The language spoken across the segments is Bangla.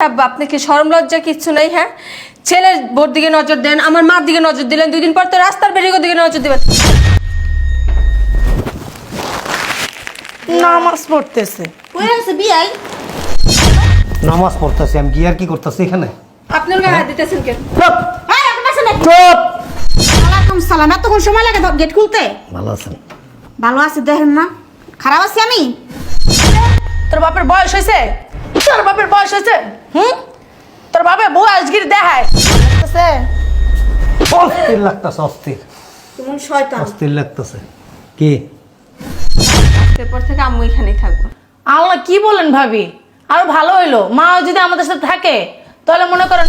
আপনি কি শরম লজ্জা কিচ্ছু নেই হ্যাঁ? ছেলের বোর দিকে নজর দেন আমার মার দিকে নজর দিলেন দুই দিন পর তো রাস্তার বেরিয়ে দিকে নজর দিবেন। নামাজ পড়তেছে। বিয়াই নামাজ পড়তেছি আমি কি আর কি করতেছি এখানে? আপনার গায়ে হাত দিতেছেন কেন? চুপ! হ্যাঁ আপনার পাশে না। চুপ! ওয়ালাইকুম সালাম এতক্ষণ সময় লাগে গেট খুলতে? ভালো আছেন। ভালো আছে দেখেন না। খারাপ আছি আমি? তোর বাপের বয়স হয়েছে? তোর বাপের বয়স হয়েছে? হুম? তোর বাপে বউ আজগির দেখায়। আছে? অস্থির লাগতেছে অস্থির। কেমন শয়তান? অস্থির লাগতেছে। কি? এরপর থেকে আম্মু এখানেই থাকব। আল্লাহ কি বলেন ভাবি? আরও ভালো হইল। মা যদি আমাদের সাথে থাকে তাহলে মনে করেন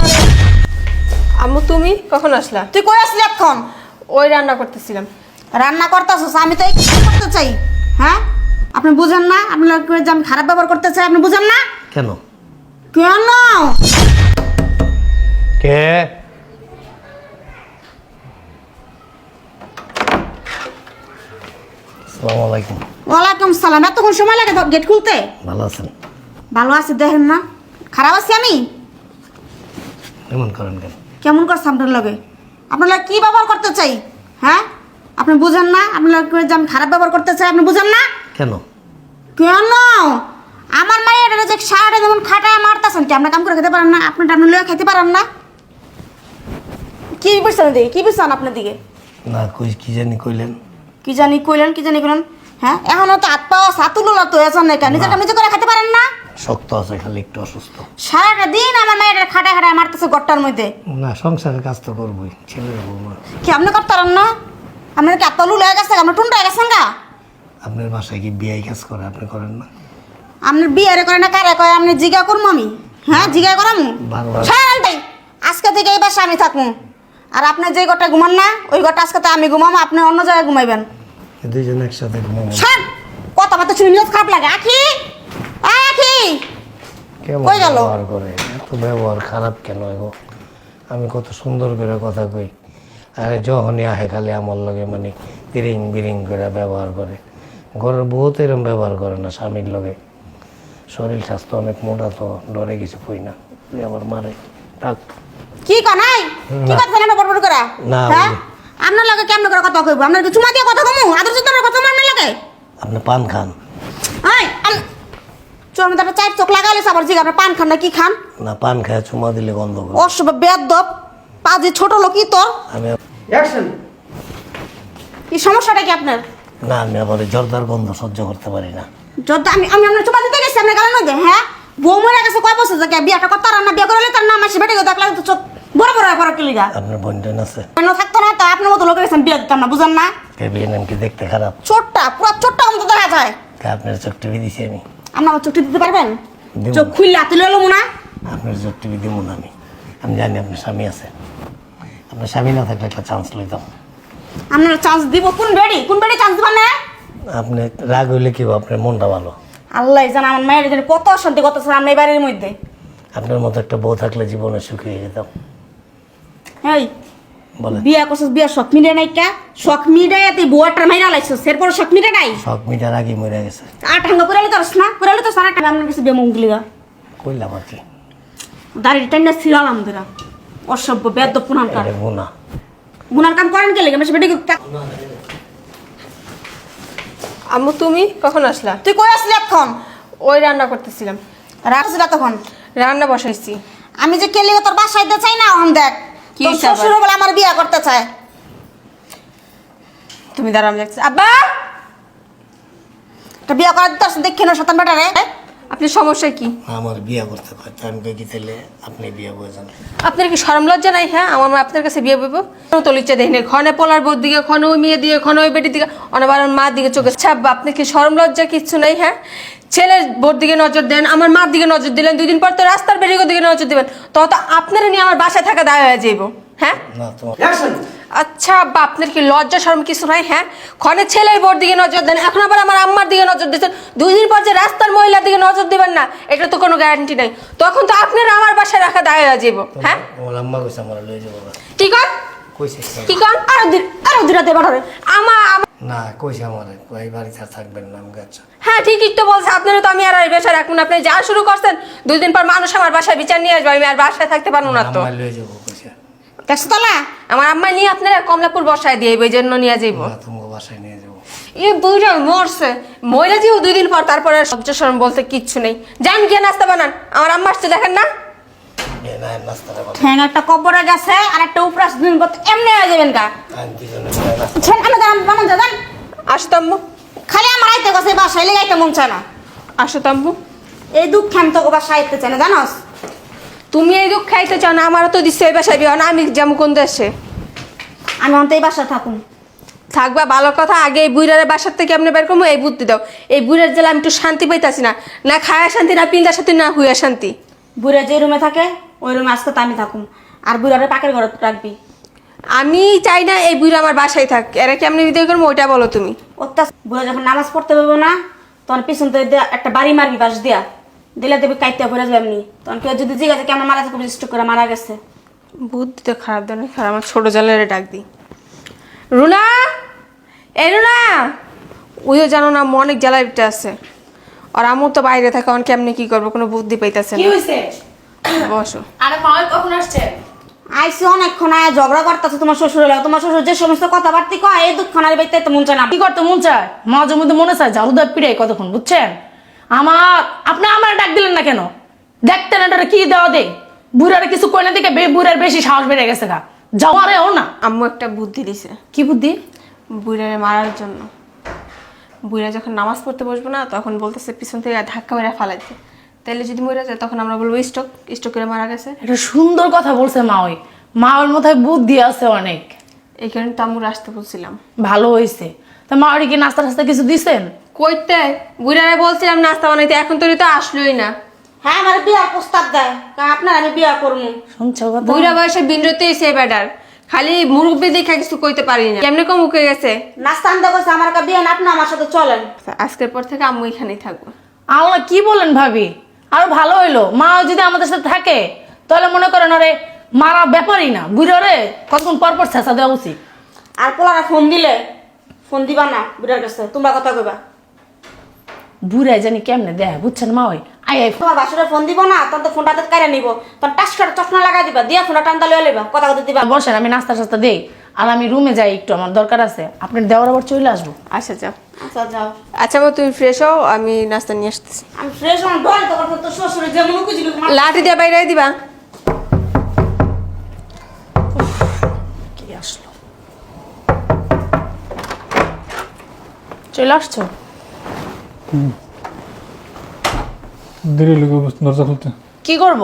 আম্মু তুমি কখন আসলা? তুই কই আসলি এখন? ওই রান্না করতেছিলাম। রান্না করতেছিস? আমি তো এই করতে চাই। হ্যাঁ? আপনি বুঝেন না? আপনি লোক করে যে আমি খারাপ ব্যবহার করতে চাই? আপনি বুঝেন না? কেন? কেন? কে? আসসালামু আলাইকুম। ওয়ালাইকুম সালাম। এতক্ষণ সময় লাগে গেট খুলতে? ভালো আছেন? ভালো আছি দেখেন না। খারাপ আছি আমি? এমন করেন কেন? কেমন করছে আপনার লগে? আপনারা কি ব্যবহার করতে চাই? হ্যাঁ? আপনি বুঝেন না? আপনার যে আমি খারাপ ব্যবহার করতে চাই আপনি বুঝেন না? কেন? কেন? আমার মায়ের যে সারাটা যেমন খাটায় মারতেছেন কি আপনার কাম করে খেতে পারেন না? আপনি আপনি লয়ে খেতে পারেন না? কি বুঝছেন দিকে কি বুঝছেন আপনার দিকে? না কই কি জানি কইলেন? কি জানি কইলেন কি জানি কইলেন? হ্যাঁ এখনও তো হাত পাওয়া সাতুলো তো আছেন না কেন নিজেটা নিজে করে খেতে পারেন না? শক্ত আছে খালি একটু অসুস্থ। সারাটা দিন আমার মায়ের খাটায় খাটায় মারতেছে গট্টার মধ্যে। না সংসারের কাজ তো করবোই ছেলের বৌমা কি আপনি করতে পারেন না? আপনার কি আত্মা লুলে গেছে আপনার টুন্ডা গেছেন গা? আপনার বাসায় কি বিয়াই কাজ করে আপনি করেন না? আপনার বিয়ারে করে না কারে কয় আপনি জিজ্ঞা করব আমি? হ্যাঁ জিজ্ঞা করামু। সারাটাই আজকে থেকে এই বাসা আমি থাকব আর আপনি যে গোটা ঘুমান না ওই গোটা আজকে আমি ঘুমাবো আপনি অন্য জায়গায় ঘুমাইবেন। দুইজন একসাথে ঘুমাবো। সার কথা বার্তা শুনে নিলে খারাপ লাগে। আখি! আখি! কই গেল? ব্যবহার করে? এত ব্যবহার খারাপ কেন গো আমি কত সুন্দর করে কথা কই। আরে যখনই আহে খালি আমার লগে মানে বিরিং বিরিং করে ব্যবহার করে। ঘরের বহুত এরম ব্যবহার করে না স্বামীর লগে। শরীর স্বাস্থ্য অনেক মোটা তো ডরে কিছু কই না। তুই আমার মারে থাক। কি কানাই কি কথা না বড় বড় করে? না, হ্যাঁ? আপনার লগে কেমন করে কথা কইব? আপনার কি চুমা দিয়ে কথা কমু? আদর চিত্রের কথা মারনে লাগে? আপনি পান খান। আয় চোর মধ্যে চার চোখ লাগাইলে আবার জিগা আপনি পান খান না কি খান? না পান খায় চুমা দিলে গন্ধ করে অসুভ বেদব পাজি ছোট লোকই তোর আমি কি সমস্যাটা কি আপনার? না আমি আবার জর্দার গন্ধ সহ্য করতে পারি না। যদি আমি আমি আপনার চুমা দিতে গেছি আপনার গালের মধ্যে হ্যাঁ? বউ মরে গেছে কয় বছর থেকে বিয়াটা করতে পারেন না বিয়ে করলে তার নাম আসে বেটে দেখলে তো চোখ বড় বড় পড়া কিলিগা আপনার বোনটেন আছে? কেন থাকতো না? তা আপনার মতো লোকের গেছেন বিয়ে দিতাম না বুঝেন না? ভেবে নেন কি দেখতে খারাপ? চোটটা পুরো চোটটা মতো দেখা যায়। তা আপনার চোখ টিভি দিছি আমি? আপনি আমার চোখটি দিতে পারবেন। চোখ খুললে হাতে লইলো না? আপনার চোখ টিভি দিব না আমি। আমি জানি আপনার স্বামী আছে। আপনার স্বামী না থাকলে একটা চান্স লইতাম। আপনার চান্স দিব। কোন বেড়ি? কোন বেড়ি চান্স দিবেন না? আপনি রাগ হইলে কি আপনার মনটা ভালো। আল্লাহ জান আমার মায়ের জন্য কত অশান্তি কত সামনে এই বাড়ির মধ্যে। আপনার মতো একটা বউ থাকলে জীবনে সুখী হয়ে যেতাম। এই বলে বিয়া করছিস বিয়া শখ মিটে নাই কা? শখ মিটাই তুই বুয়াটার মাইরা লাইছিস এরপর শখ মিটে নাই? শখ মিটার আগে মরে গেছে। আট হাঙ্গা করে তোর না? করে তো সারা টাকা আপনার কাছে বেমন গলিগা কইলাম আর কি। দাঁড়িয়ে টাইনা ছিলাম দিরা অসভ্য বেদ পুনানকার এটা গুণা গুনার কাম করেন কে লেগে? আমি বেটে আম্মু তুমি কখন আসলা? তুই কই আসলি এখন ওই রান্না করতেছিলাম। রাখছিলা তখন? রান্না বসাইছি। আমি যে কেলে তোর বাসায় দিতে চাই না এখন দেখ। কি তোর শ্বশুর বলে আমার বিয়া করতে চায়। তুমি দাঁড়াও আমি দেখছি। আব্বা! একটা বিয়া করার দশ দেখি না শতান বেটারে। আপনি সমস্যা কি? আমার বিয়ে করতে পারে তো আমি কই কি তাহলে আপনি বিয়ে করে আপনার কি সরম লজ্জা নাই? হ্যাঁ আমার মা আপনার কাছে বিয়ে বইব তলিচা দেখি না ক্ষণে পোলার বোর দিকে ক্ষণ ওই মেয়ে দিকে ক্ষণ ওই বেটির দিকে অনেকবার আমার মার দিকে চোখে। ছাব্বা আপনি কি সরম লজ্জা কিচ্ছু নাই? হ্যাঁ? ছেলের বোর দিকে নজর দেন আমার মার দিকে নজর দিলেন দুই দিন পর তো রাস্তার বেরিয়ে দিকে নজর দিবেন। তত আপনারা নিয়ে আমার বাসায় থাকা দায় হয়ে যাইব। হ্যাঁ? না তোমার আচ্ছা আব্বা আপনার কি লজ্জা শরম কিছু নাই হ্যাঁ? ক্ষণে ছেলের বোর দিকে নজর দেন। এখন আবার আমার আম্মার দিকে নজর দিচ্ছেন। দুই দিন পর যে রাস্তার মহিলার দিকে নজর দিবেন না এটা তো কোনো গ্যারান্টি নাই। তখন তো আপনারা আমার বাসায় রাখা দায় হয়ে যাইব হ্যাঁ? আমার আম্মা কইছে আমার লয়ে যাব কি কর কইছে কি কর আরও দিন আরও দিন রাতে বেটারে আমা না কইছে আমার কই বাড়িতে থাকবেন না আমি আচ্ছা। হ্যাঁ ঠিকই তো বলছে আপনারা তো আমি আর এই বাসায় রাখব না। আপনি যা শুরু করছেন দুই দিন পর মানুষ আমার বাসায় বিচার নিয়ে আসবে আমি আর বাসায় থাকতে পারব না তো। লয়ে যাব কইছে। দেখছ আমার আম্মা নিয়ে আপনারা কমলাপুর বসায় দিয়ে এই জন্য নিয়ে যাইবো। মা তোমাকে বাসায় নিয়ে যাব এ বুড়া মরছে। মহিলা যেও দুই দিন পর তারপরে সহ্য সরম বলতে কিচ্ছু নেই। যান গিয়ে নাস্তা বানান। আমার আম্মা আসছে দেখেন না? ঠ্যাং একটা কবরে গেছে আর একটা উপরাস দিন পর এমনি হয়ে যাবেন ঠ্যাং আমি দাম বানান খালি আমার আইতে গেছে বাসায় লেগাইতে মন চায় না। আসতো এই দুঃখ আমি তোকে বাসায় আইতে চাই না জানোস? তুমি এই দুঃখ খাইতে চাও না আমারও তো দিচ্ছে এই বাসায় বিয়ে না আমি যেমন কোন দেশে? আমি অন্ত এই বাসায় থাকুন থাকবা ভালো কথা আগে এই বুড়ার বাসার থেকে আপনি বের করব এই বুদ্ধি দাও। এই বুড়ার জেলা আমি একটু শান্তি পাইতাছি না না খায়া শান্তি না পিন্দার সাথে না হুইয়া শান্তি। বুড়া যে রুমে থাকে ওই রুমে আজকে তো আমি থাকুম। আর বুড়ারে পাকের ঘরে রাখবি। আমি চাই না এই বুড়া আমার বাসায় থাক এরা কি আপনি বিদায় করব ওইটা বলো তুমি। অত্যাচার বুড়া যখন নামাজ পড়তে পারব না তখন পিছন থেকে একটা বাড়ি মারবি বাস দিয়া। দিলে দেবে কাইতে পড়ে যাবে এমনি। তখন কেউ যদি জিজ্ঞাসা কেমন মারা যাবে স্ট্রোক করে মারা গেছে। বুদ্ধি তো খারাপ দেয় খারাপ আমার ছোট জালের ডাক দিই। রুনা! এই রুনা! ওইও জানো না অনেক জ্বালাইটা আছে। আর আমু তো বাইরে থাকে আমার কেমনি কি করব কোনো বুদ্ধি পাইতেছে কি না। হয়েছে বসো। আরে মা কখন আসছে? আইসি অনেকক্ষণ আয় ঝগড়া করতেছে তোমার শ্বশুর লাগে। তোমার শ্বশুর যে সমস্ত কথাবার্তি কয় এই দুঃখ নারী বাইতে তো মন চায় না। কি করতে মন চায়? মাঝে মধ্যে মনে চায় ঝাড়ুদার পিড়ে কতক্ষণ বুঝছেন? আমার আপনি আমার ডাক দিলেন না কেন? দেখতেন এটা কি দেওয়া দে। বুড়ার কিছু কইনা দিকে বে- বুড়ার বেশি সাহস বেড়ে গেছে গা। যাও আরে ও না। আম্মু একটা বুদ্ধি দিছে। কি বুদ্ধি? বুড়ারে মারার জন্য। বুড়া যখন নামাজ পড়তে বসবো না তখন বলতেছে পিছন থেকে ধাক্কা মেরে ফালাইতে। তাইলে যদি মরে যায় তখন আমরা বলব স্টক স্টক করে মারা গেছে। এটা সুন্দর কথা বলছে মা ওই। মা ওর মাথায় বুদ্ধি আছে অনেক। এই কারণে তো আম্মুর আসতে বলছিলাম। ভালো হয়েছে তা মা ওর কি নাস্তা টাস্তা কিছু দিছেন? কইতে বুড়ারে বলছিলাম নাস্তা বানাইতে এখন তো তো আসলোই না। হ্যাঁ আমার বিয়ার প্রস্তাব দেয়। কা আপনার আমি বিয়া করব শুনছো কথা? বুড়া বয়সে বিনরতে সে বেডার খালি মুরব্বী দেখা কিছু কইতে পারি না। কেমনে কম উকে গেছে? নাস্তা আনতে গেছে আমার কা বিয়া না আপনি আমার সাথে চলেন। আজকের পর থেকে আম্মু এখানেই থাকব। আল্লাহ কি বলেন ভাবি? আরও ভালো হইল। মা যদি আমাদের সাথে থাকে তাহলে মনে করেন আরে মারা ব্যাপারই না। বুড়ো রে কতক্ষণ পর পর ছেঁচা দেওয়া উচিত? আর পোলারা ফোন দিলে ফোন দিবা না বুড়ার কাছে তোমরা কথা কইবা। বুড়াই জানি কেমনে দেয় বুঝছেন মা ওই? আই আই তোমার বাসুরে ফোন দিব না তখন তো ফোনটা নিব। তখন টাস করে চশমা লাগাই দিবা দিয়া ফোনটা টানটা লয়ে লইবা কথা কথা দিবা। বসেন আমি নাস্তা টাস্তা দেই। আর আমি রুমে যাই একটু আমার দরকার আছে। আপনার দেওয়ার আবার চলে আসব? আচ্ছা যাও। আচ্ছা যাও। আচ্ছা বাবা, তুমি ফ্রেশ হও আমি নাস্তা নিয়ে আসতেছি। আমি ফ্রেশ ডল তো শ্বশুরে যেমন লাঠি দিয়ে বাইরে দিবা। কি আসলো। চলে আসছো? দেরি লেগে দরজা খুলতে। কি করব?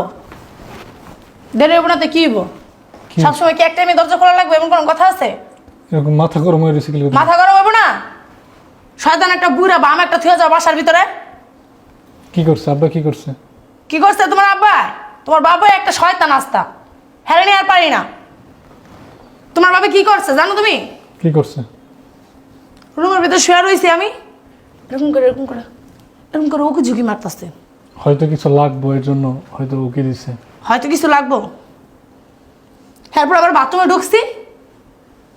দেরি হব না তো কি হইব? কি? সবসময় কি একটা দরজা খোলা লাগবে এমন কোনো কথা আছে? এরকম মাথা গরম হয়ে গেছে মাথা গরম হইব না? শয়তান একটা বুড়া বাম একটা থুয়ে যাও বাসার ভিতরে। কি করছে? আব্বা কি করছে? কি করছে তোমার আব্বা? তোমার বাবা একটা শয়তান আস্তা। হেরে নিয়ে আর পারি না। তোমার বাবা কি করছে জানো তুমি? কি করছে? রুমের ভিতরে শুয়ে রয়েছি আমি। এরকম করে এরকম করে এরকম করে ওকে ঝুঁকি মারতেছে। হয়তো কিছু লাগবো এর জন্য হয়তো উকি দিছে। হয়তো কিছু লাগবো। এরপর আবার বাথরুমে ঢুকছি।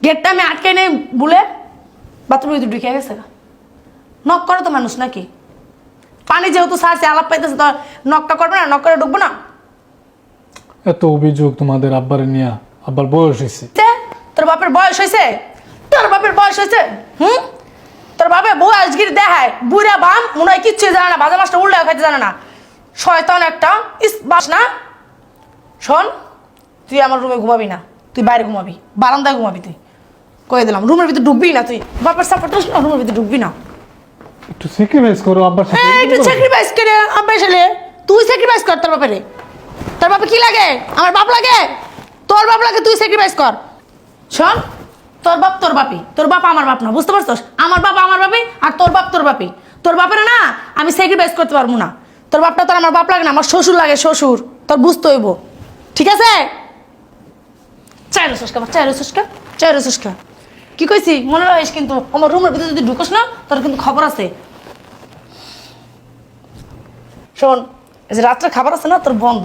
গেটটা আমি আটকে নেই বলে বাথরুমে ভিতরে ঢুকে গেছে নক করে তো মানুষ নাকি? পানি যেহেতু সারছে আলাপ পাইতেছে তো নকটা করবে না নক করে ঢুকবো না। এত অভিযোগ তোমাদের আব্বারে নিয়ে আব্বার বয়স হয়েছে তোর বাপের বয়স হয়েছে? তোর বাপের বয়স হয়েছে? হুম? তোর বাপে বউ আজগির দেখায় বুড়া বাম মনে হয় কিচ্ছু জানে না ভাজা মাছটা উল্টা খাইতে জানে না। শয়তান একটা ইস বাস না? শোন তুই আমার রুমে ঘুমাবি না তুই বাইরে ঘুমাবি বারান্দায় ঘুমাবি তুই। কয়ে দিলাম রুমের ভিতরে ঢুকবি না তুই? বাপের সাপোর্ট না রুমের ভিতরে ঢুকবি না। একটু স্যাক্রিফাইস করো আব্বার সাথে হ্যাঁ একটু স্যাক্রিফাইস করে। আব্বা এসে তুই স্যাক্রিফাইস কর তোর বাপেরে। তোর বাপে কি লাগে? আমার বাপ লাগে? তোর বাপ লাগে তুই স্যাক্রিফাইস কর। শোন, তোর বাপ তোর বাপি, তোর বাপ আমার বাপ না, বুঝতে পারছস? আমার বাপ আমার বাপি আর তোর বাপ তোর বাপি। তোর বাপের না আমি স্যাক্রিফাইস করতে পারব না। তোর বাপটা তোর আমার বাপ লাগে না, আমার শ্বশুর লাগে, শ্বশুর। তোর বুঝতে হইব। ঠিক আছে? চাইরো সুস্কা চাইরো সুস্কা চাইরো সুস্কা কি কইছি? মনে রাখিস কিন্তু আমার রুমের ভিতরে যদি ঢুকোস না, তোর কিন্তু খবর আছে। শোন যে রাত্রে খাবার আছে না, তোর বন্ধ।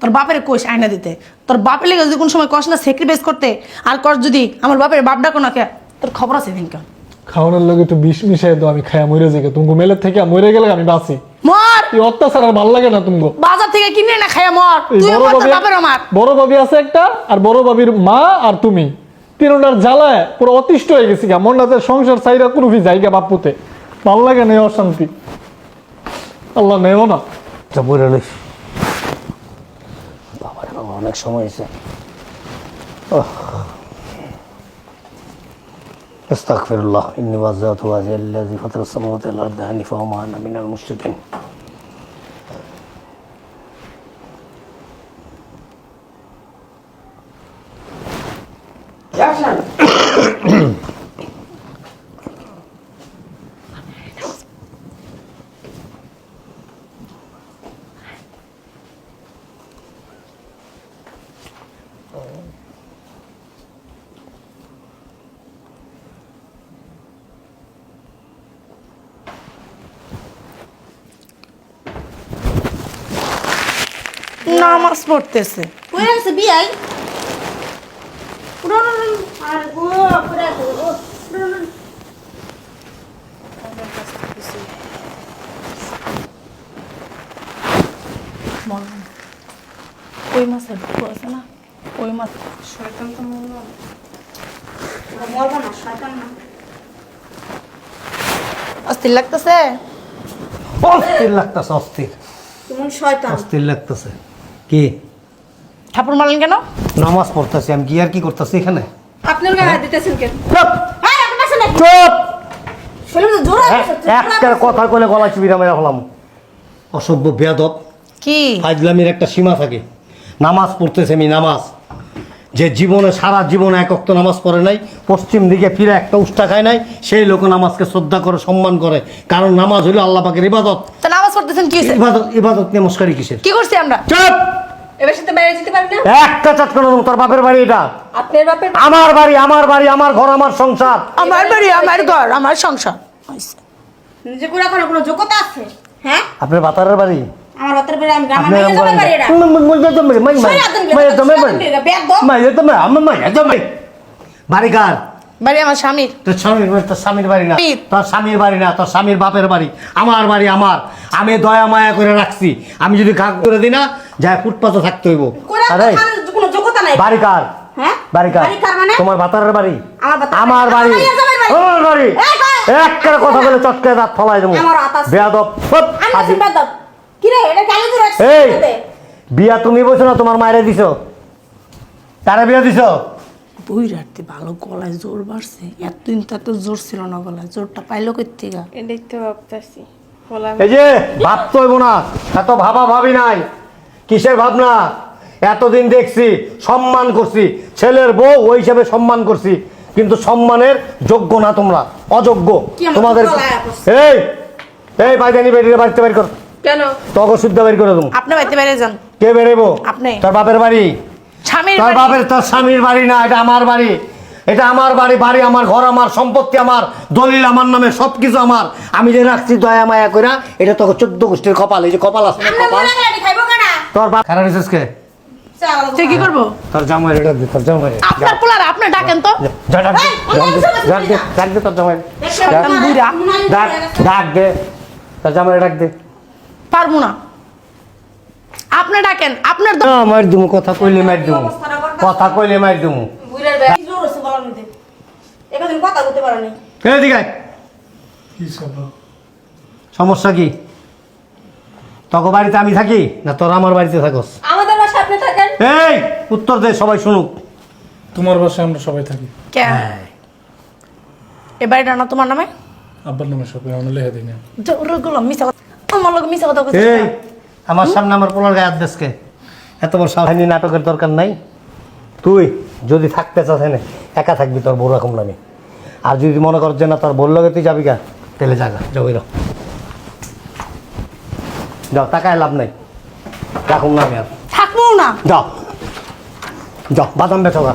তোর বাপের কোষ আয়না দিতে। তোর বাপের লেগে যদি কোনো সময় কষ না স্যাক্রিফাইস করতে আর কষ যদি আমার বাপের বাপ ডাকো না কে তোর খবর আছে দিনকে। খাওয়ানোর লোক একটু বিষ মিশাই দাও আমি খায়া মরে যাই। তুমি মেলের থেকে মরে গেলে আমি বাঁচি। মর! এই অত্যাচার আর ভালো লাগে না তুমি বাজার থেকে কিনে না খাইয়া মর। তুই বড় মর তোর বাপের আমার। বড় বাবি আছে একটা আর বড় বাবির মা আর তুমি। তিনটার জ্বালায় পুরো অতিষ্ঠ হয়ে গেছি গা। মনটাতে সংসার চাইরা কোনো জায়গা বাপুতে। ভালো লাগে না এই অশান্তি। আল্লাহ নেও না। যা বলে অনেক সময় হয়েছে استغفر الله اني وزعت وازع الذي فطر السماوات والارض حنيفا وما انا من المشركين নামাজ পড়তেছে। কই আছে বিয়াই? উড়ো উড়ো, উড়ো। আর গো পড়ে গো উড়ো, উড়ো। ওই মাছের ঢুকু আছে না? ওই মাছ। ওরা মরবো না শয়তান না। অস্থির লাগতেছে? অস্থির লাগতেছে অস্থির। শয়তান? অস্থির লাগতেছে। কি? ঠাকুর মারলেন কেন? নামাজ পড়তেছি আমি কি আর কি করতেছি এখানে? আপনার গায়ে হাত দিতেছেন কেন? চুপ! এই আপনি নাকি চুপ! শরীরে জোরে জোর আছে কথা কইলে গলা চিবিরা মেরা হলাম অসভ্য বেয়াদব। কি? ফাজলামির একটা সীমা থাকে। নামাজ পড়তেছে আমি নামাজ। যে জীবনে সারা জীবনে এক অক্ত নামাজ পড়ে নাই পশ্চিম দিকে ফিরে একটা উষ্টা খায় নাই সেই লোক নামাজকে শ্রদ্ধা করে সম্মান করে। কারণ নামাজ হইল আল্লাহ পাকের ইবাদত। তো নামাজ পড়তেছেন কি হয়েছে ইবাদত ইবাদত নমস্কারী কিসের? কি করছি আমরা? চুপ! এবার সাথে বাইরে যেতে পারবি না? একটা চাট করে তোর বাপের বাড়ি এটা। আপনার বাপের আমার বাড়ি আমার বাড়ি আমার ঘর আমার সংসার। আমার বাড়ি আমার ঘর আমার সংসার। নিজে করে কোনো কোনো যোগ্যতা আছে? হ্যাঁ? আপনার বাতারের বাড়ি? আমার হাতের বেড়ে আমি গ্রামে আপনার মেয়ে যাবে বাড়ি এটা বাড়ি কার? বাড়ি আমার স্বামীর। তোর স্বামীর বাড়ি তোর স্বামীর বাড়ি না। তোর স্বামীর বাড়ি না তোর স্বামীর বাপের বাড়ি। আমার বাড়ি আমার। আমি দয়া মায়া করে রাখছি। আমি যদি কাক করে দিই না যায় ফুটপাতে থাকতে হইব। করে আরে। কোনো যোগ্যতা নাই। বাড়ি কার? হ্যাঁ? বাড়ি কার? মানে? তোমার বাতারের বাড়ি? আমার বাড়ি। আমার বাড়ি? একটা কথা বলে চটকে দাঁত ফলাই দেবো। হাত বেয়াদব। রে এটা এই বিয়া তুমি বলছো না তোমার মায়ের দিছো? তারা বিয়া দিছো? ভালো গলায় জোর বাড়ছে। এতদিন তো এত জোর ছিল না গলায় জোরটা পাইলো কই থেকে এটাই তো ভাবতেছি এই যে ভাবতে হইব না এত ভাবা ভাবি নাই। কিসের ভাবনা? এতদিন দেখছি সম্মান করছি। ছেলের বউ ওই হিসাবে সম্মান করছি। কিন্তু সম্মানের যোগ্য না তোমরা অযোগ্য। তোমাদের এই এই বাইদানি বেরিয়ে বাড়িতে বের কর। কেন? তখন শুদ্ধ বের করে দেবো। আপনি বাড়িতে বাইরে যান। কে বেরেবো আপনি। তোর বাপের বাড়ি? স্বামীর তোর বাপের তোর স্বামীর বাড়ি না এটা আমার বাড়ি। এটা আমার বাড়ি বাড়ি আমার ঘর আমার সম্পত্তি আমার দলিল আমার নামে সবকিছু আমার। আমি যে রাখছি দয়া মায়া কইরা এটা তোকে চোদ্দ গোষ্ঠীর কপাল এই যে কপাল আছে না কপাল? গেলে খাইবো কেনা? তোর বাপ খারাপ রিসেস কে সে কি করব? তোর জামাই এটা দে তোর জামাই আপনার পোলার আপনি ডাকেন তো। ডাক দে, ডাক দে, ডাক দে, ডাক তোর জামাই ডাক ডাক দে। তোর জামাই ডাক দে। পারব না। আপনি ডাকেন আপনার দ- না মার দিমু কথা কইলে মার দিমু। কথা কইলে মার দিমু। বুড়ার ব্যাগ। কি জোর আছে বলার মধ্যে? একদিন কথা বলতে পারো নি এদিকে আয়। সমস্যা কি? তোকে বাড়িতে আমি থাকি না তোর আমার বাড়িতে থাকস? আমাদের বাসা আপনি থাকেন? এই উত্তর দে সবাই শুনুক। তোমার বাসায় আমরা সবাই থাকি। কে? এ বাড়িটা না তোমার নামে? আব্বার নামে সবাই আমরা লেখা দিই না। মিশা কথা আমার লোক মিশা কথা কইছে এই আমার সামনে আমার পোলার গায়ে হাত দেশকে এত বড় সাহায্য নাটকের দরকার নাই। তুই যদি থাকতে চাস এনে একা থাকবি তোর বউ রাখুন আমি আর যদি মনে কর যে না তোর বলল তুই যাবি গা তাহলে জাগা যাও বেরো যাও টাকায় লাভ নাই। রাখুন না আমি আর। থাকব না। যাও। যাও বাদাম বেচো গা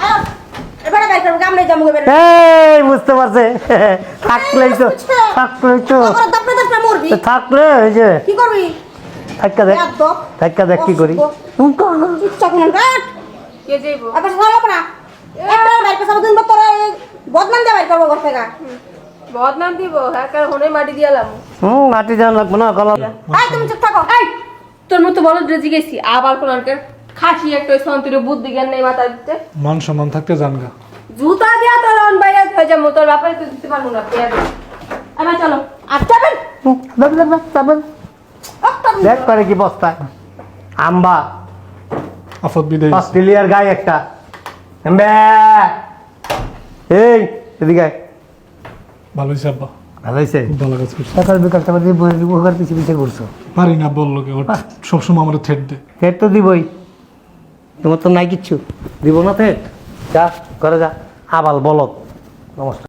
আহ, এবারে বাইর করব আমরা যাব এবারে এই বুঝতে পারছে। থাকলেই তো থাকলেই তো। থাকলে এই যে। কি করবি? থাক্কা দেখ একদম দেখ কি করি? হ্যাঁ মাটি লাগবো না তোর মতো বলো ড্রেসি গেছি আবার কোন খাসি একটা ওই সন্তুরে বুদ্ধি জ্ঞান নেই মাথা দিতে মান সম্মান থাকতে জানগা। জুতা দিয়া তোর অন বাইরে হয়ে যাব তোর বাপারে তুই দিতে পারব না পেয়ে এবার চলো। আর যাবেন? দেখ করে কি বস্তায় আম্বা। আফত বিদায়। অস্ট্রেলিয়ার গায়ে একটা। এম্বে। এই এদিকে আয়। ভালো হয়েছে আব্বা? ভালো হয়েছে খুব ভালো কাজ করছে। সকাল বিকাল তোমার পিছিয়ে পিছিয়ে করছ পারি না বলল কে ওর সবসময় আমার থ্রেট দে থেট তো দিবই। তোমার তো নাই কিচ্ছু। দিব না থেট যা করে যা। আবাল বলত নমস্কার